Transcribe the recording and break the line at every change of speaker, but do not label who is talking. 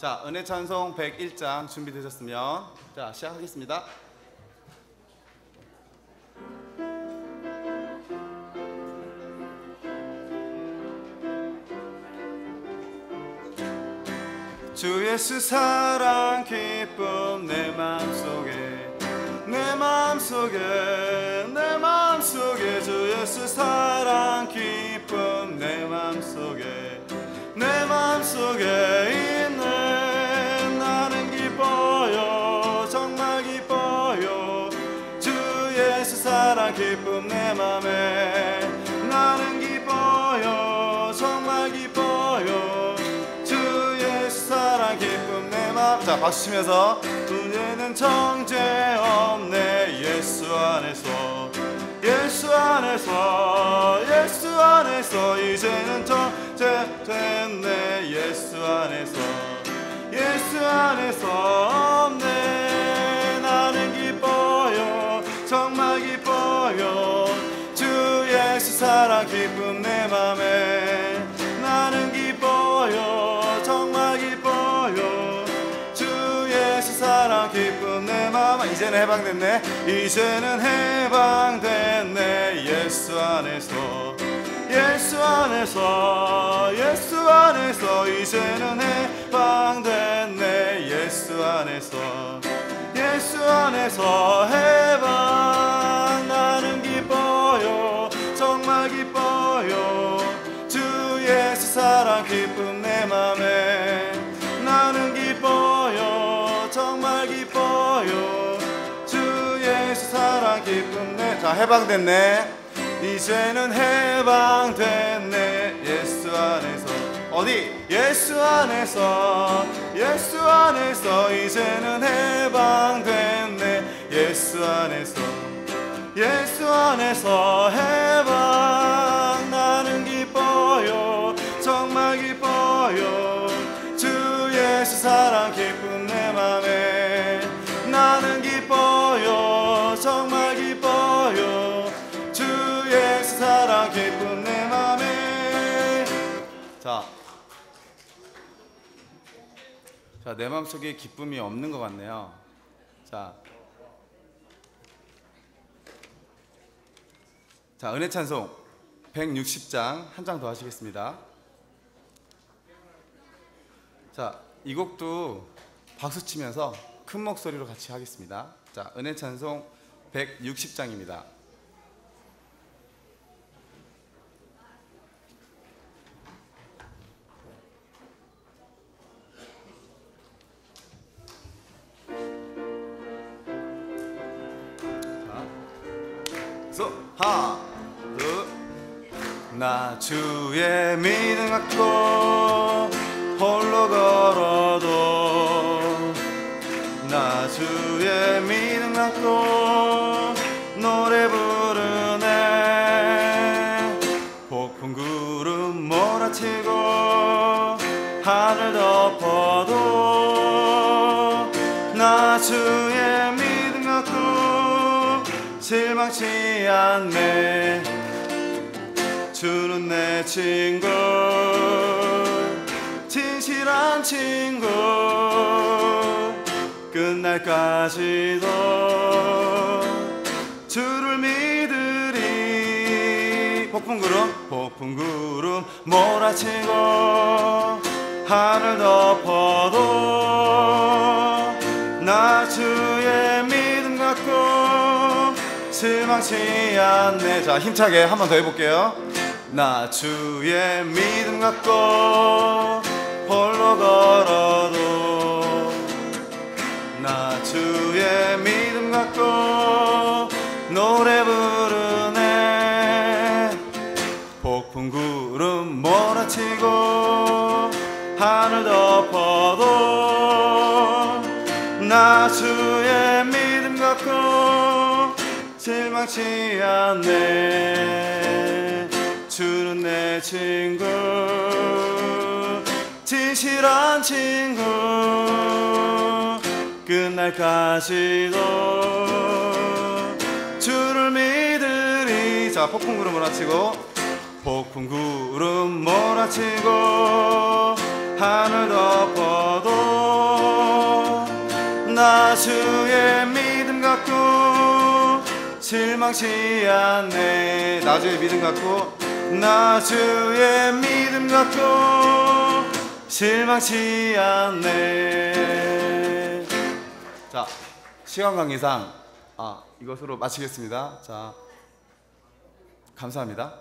자, 은혜 찬송 101장 준비되셨으면 자, 시작하겠습니다. 주 예수 사랑 기쁨 내 마음속에 내 마음속에 내 마음속에 주 예수 사랑 기쁨 내 마음속에 내 마음속에 기쁨 내 맘에 나는 기뻐요. 정말 기뻐요. 주 예수 사랑 기쁨 내 맘 자 박수 치면서 두뇌는 정죄 없네. 예수 안에서 예수 안에서 예수 안에서 이제는 정죄 됐네. 예수 안에서 예수 안에서 없네 사랑 기쁨 내 맘에 나는 기뻐요 정말 기뻐요. 주 예수 사랑 기쁨 내맘 이제는 해방됐네. 이제는 해방됐네. 예수 안에서 예수 안에서 예수 안에서 이제는 해방됐네. 예수 안에서 예수 안에서 해방 나는 기쁨 내 맘에 나는 기뻐요. 정말 기뻐요. 주 예수 사랑 기쁨 내자 해방됐네. 이제는 해방됐네. 예수 안에서. 어디? 예수 안에서. 예수 안에서. 이제는 해방됐네. 예수 안에서. 예수 안에서 해방 정말 기뻐요 주 예수 사랑 기쁨 내 맘에 나는 기뻐요 정말 기뻐요 주 예수 사랑 기쁨 내 맘에 자, 자, 내 마음속에 기쁨이 없는 것 같네요. 자, 자, 은혜 찬송 160장 한 장 더 하시겠습니다. 자, 이 곡도 박수 치면서 큰 목소리로 같이 하겠습니다. 자, 은혜 찬송 160장입니다. 소 하나 둘나 주의 믿음 갖고 홀로 걸어도 나 주의 믿음 갖고 노래 부르네. 폭풍 구름 몰아치고 하늘 덮어도 나 주의 믿음 갖고 실망치 않네. 주는 내 친구 진실한 친구. 끝날까지도 주를 믿으리. 폭풍구름 폭풍구름 몰아치고 하늘 덮어도 나 주의 믿음 갖고 실망치 않네. 자 힘차게 한 번 더 해볼게요. 나 주의 믿음 갖고 홀로 걸어도 나 주의 믿음 갖고 노래 부르네. 폭풍 구름 몰아치고 하늘 덮어도 나 주의 믿음 갖고 실망치 않네. 주는 내 친구 진실한 친구 끝날까지도 주를 믿으리. 자 폭풍 구름 몰아치고 폭풍 구름 몰아치고 하늘 덮어도 나 주의 믿음 갖고 실망치 않네. 나 주의 믿음 갖고 나 주의 믿음 갖고 실망치 않네. 자 시간 관계상 아 이것으로 마치겠습니다. 자 감사합니다